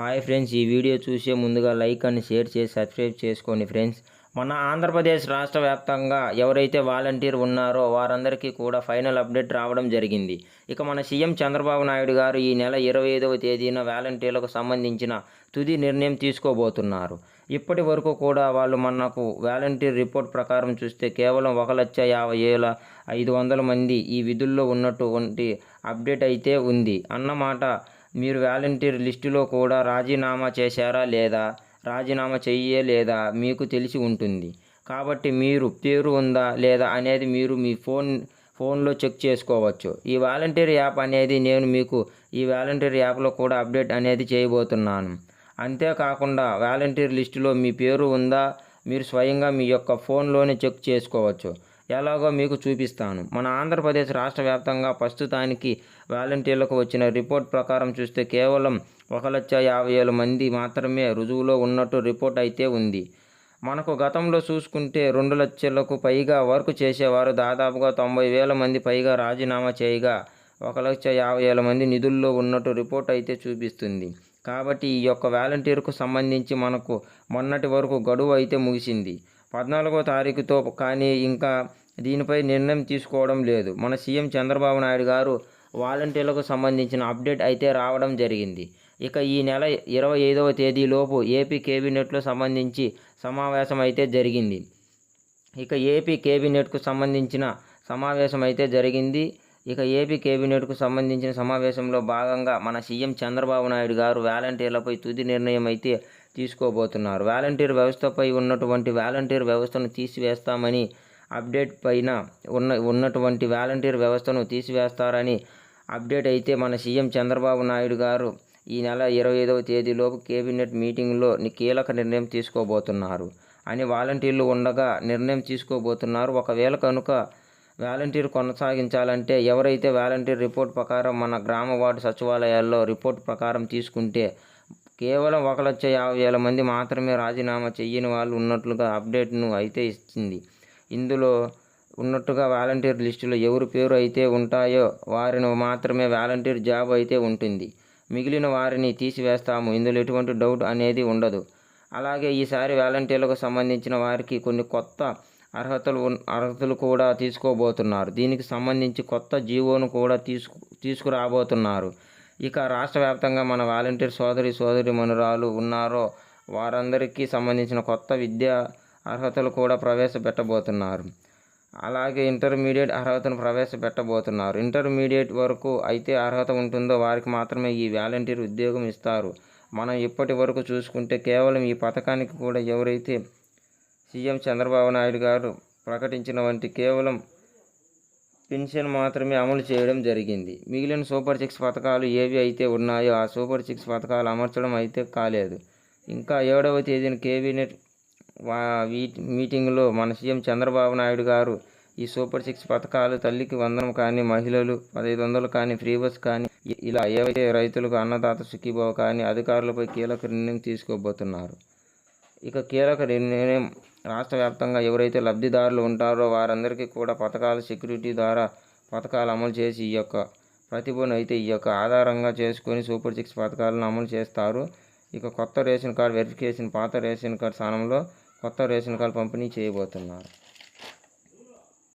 Hi friends ఈ video చూసే ముందుగా లైక్ అని షేర్ చేసి సబ్స్క్రైబ్ చేసుకోండి ఫ్రెండ్స్. మన ఆంధ్రప్రదేశ్ రాష్ట్ర వ్యాప్తంగా ఎవరైతే వాలంటీర్ ఉన్నారో వారందరికీ కూడా ఫైనల్ అప్డేట్ రావడం జరిగింది. ఇక మన సీఎం చంద్రబాబు నాయుడు గారు ఈ నెల ఇరవై ఐదవ తేదీన వాలంటీర్లకు సంబంధించిన తుది నిర్ణయం తీసుకోబోతున్నారు. ఇప్పటి వరకు కూడా వాళ్ళు మనకు వాలంటీర్ రిపోర్ట్ ప్రకారం చూస్తే కేవలం ఒక లక్ష యాభై ఏళ్ళ ఐదు వందల మంది ఈ విధుల్లో ఉన్నటువంటి అప్డేట్ అయితే ఉంది. అన్నమాట మీరు వాలంటీర్ లిస్టులో కూడా రాజీనామా చేశారా లేదా? రాజీనామా చెయ్యే లేదా? మీకు తెలిసి ఉంటుంది. కాబట్టి మీరు పేరు ఉందా లేదా అనేది మీరు మీ ఫోన్ ఫోన్లో చెక్ చేసుకోవచ్చు. ఈ వాలంటీర్ యాప్ అనేది నేను మీకు ఈ వాలంటీర్ యాప్లో కూడా అప్డేట్ అనేది చేయబోతున్నాను. అంతేకాకుండా వాలంటీర్ లిస్టులో మీ పేరు ఉందా? మీరు స్వయంగా మీ యొక్క ఫోన్లోనే చెక్ చేసుకోవచ్చు. ఎలాగో మీకు చూపిస్తాను. మన ఆంధ్రప్రదేశ్ రాష్ట్ర వ్యాప్తంగా ప్రస్తుతానికి వాలంటీర్లకు వచ్చిన రిపోర్ట్ ప్రకారం చూస్తే కేవలం ఒక లక్ష యాభై వేల మంది మాత్రమే రుజువులో ఉన్నట్టు రిపోర్ట్ అయితే ఉంది. మనకు గతంలో చూసుకుంటే రెండు లక్షలకు పైగా వర్క్ చేసేవారు దాదాపుగా తొంభై వేల మంది పైగా రాజీనామా చేయగా ఒక లక్ష యాభై వేల మంది నిధుల్లో ఉన్నట్టు రిపోర్ట్ అయితే చూపిస్తుంది. కాబట్టి ఈ యొక్క వాలంటీర్కు సంబంధించి మనకు మొన్నటి వరకు గడువు అయితే ముగిసింది. పద్నాలుగో తారీఖుతో కానీ ఇంకా దీనిపై నిర్ణయం తీసుకోవడం లేదు. మన సీఎం చంద్రబాబు నాయుడు గారు వాలంటీర్లకు సంబంధించిన అప్డేట్ అయితే రావడం జరిగింది. ఇక ఈ నెల ఇరవై ఐదవ తేదీలోపు ఏపీ కేబినెట్లో సంబంధించి సమావేశం అయితే జరిగింది. ఇక ఏపీ కేబినెట్కు సంబంధించిన సమావేశం అయితే జరిగింది. ఇక ఏపీ కేబినెట్కు సంబంధించిన సమావేశంలో భాగంగా మన సీఎం చంద్రబాబు నాయుడు గారు వాలంటీర్లపై తుది నిర్ణయం అయితే తీసుకోబోతున్నారు. వాలంటీర్ వ్యవస్థపై ఉన్నటువంటి వాలంటీర్ వ్యవస్థను తీసివేస్తామని అప్డేట్ పైన ఉన్న ఉన్నటువంటి వాలంటీర్ వ్యవస్థను తీసివేస్తారని అప్డేట్ అయితే మన సీఎం చంద్రబాబు నాయుడు గారు ఈ నెల ఇరవై ఐదవ తేదీలోపు కేబినెట్ మీటింగ్లో కీలక నిర్ణయం తీసుకోబోతున్నారు. అని వాలంటీర్లు ఉండగా నిర్ణయం తీసుకోబోతున్నారు. ఒకవేళ కనుక వాలంటీర్ కొనసాగించాలంటే ఎవరైతే వాలంటీర్ రిపోర్ట్ ప్రకారం మన గ్రామ వార్డు సచివాలయాల్లో రిపోర్ట్ ప్రకారం తీసుకుంటే కేవలం ఒక లక్ష యాభై వేల మంది మాత్రమే రాజీనామా చెయ్యని వాళ్ళు ఉన్నట్లుగా అప్డేట్ను అయితే ఇచ్చింది. ఇందులో ఉన్నట్టుగా వాలంటీర్ లిస్టులో ఎవరి పేరు అయితే ఉంటాయో వారిని మాత్రమే వాలంటీర్ జాబ్ అయితే ఉంటుంది. మిగిలిన వారిని తీసివేస్తాము. ఇందులో ఎటువంటి డౌట్ అనేది ఉండదు. అలాగే ఈసారి వాలంటీర్లకు సంబంధించిన వారికి కొన్ని కొత్త అర్హతలు అర్హతలు కూడా తీసుకోబోతున్నారు. దీనికి సంబంధించి కొత్త జీవోను కూడా తీసుకు తీసుకురాబోతున్నారు. ఇక రాష్ట్ర వ్యాప్తంగా మన వాలంటీర్ సోదరి సోదరి మనురాలు ఉన్నారో వారందరికీ సంబంధించిన కొత్త విద్యా అర్హతలు కూడా ప్రవేశపెట్టబోతున్నారు. అలాగే ఇంటర్మీడియట్ అర్హతను ప్రవేశపెట్టబోతున్నారు. ఇంటర్మీడియట్ వరకు అయితే అర్హత ఉంటుందో వారికి మాత్రమే ఈ వాలంటీర్ ఉద్యోగం ఇస్తారు. మనం ఇప్పటి వరకు చూసుకుంటే కేవలం ఈ పథకానికి కూడా ఎవరైతే సీఎం చంద్రబాబు నాయుడు గారు ప్రకటించిన వంటి కేవలం పెన్షన్ మాత్రమే అమలు చేయడం జరిగింది. మిగిలిన సూపర్ సిక్స్ పథకాలు ఏవి అయితే ఉన్నాయో ఆ సూపర్ సిక్స్ పథకాలు అమర్చడం అయితే కాలేదు. ఇంకా ఏడవ తేదీన కేబినెట్ వా మీటింగ్లో మన సీఎం చంద్రబాబు నాయుడు గారు ఈ సూపర్ సిక్స్ పథకాలు తల్లికి వందనం కానీ మహిళలు పదహైదు వందలు కానీ ఫ్రీ బస్ కానీ ఇలా ఏవైతే రైతులకు అన్నదాత సుఖీభావ కానీ అధికారులపై కీలక నిర్ణయం తీసుకోబోతున్నారు. ఇక కీలక నిర్ణయం రాష్ట్ర వ్యాప్తంగా ఎవరైతే లబ్ధిదారులు ఉంటారో వారందరికీ కూడా పథకాల సెక్యూరిటీ ద్వారా పథకాలు అమలు చేసి ఈ యొక్క ప్రతిభను అయితే ఈ యొక్క ఆధారంగా చేసుకొని సూపర్ సిక్స్ పథకాలను అమలు చేస్తారు. ఇక కొత్త రేషన్ కార్డు వెరిఫికేషన్ పాత రేషన్ కార్డు స్థానంలో కొత్త రేషన్ కార్డు పంపిణీ చేయబోతున్నారు.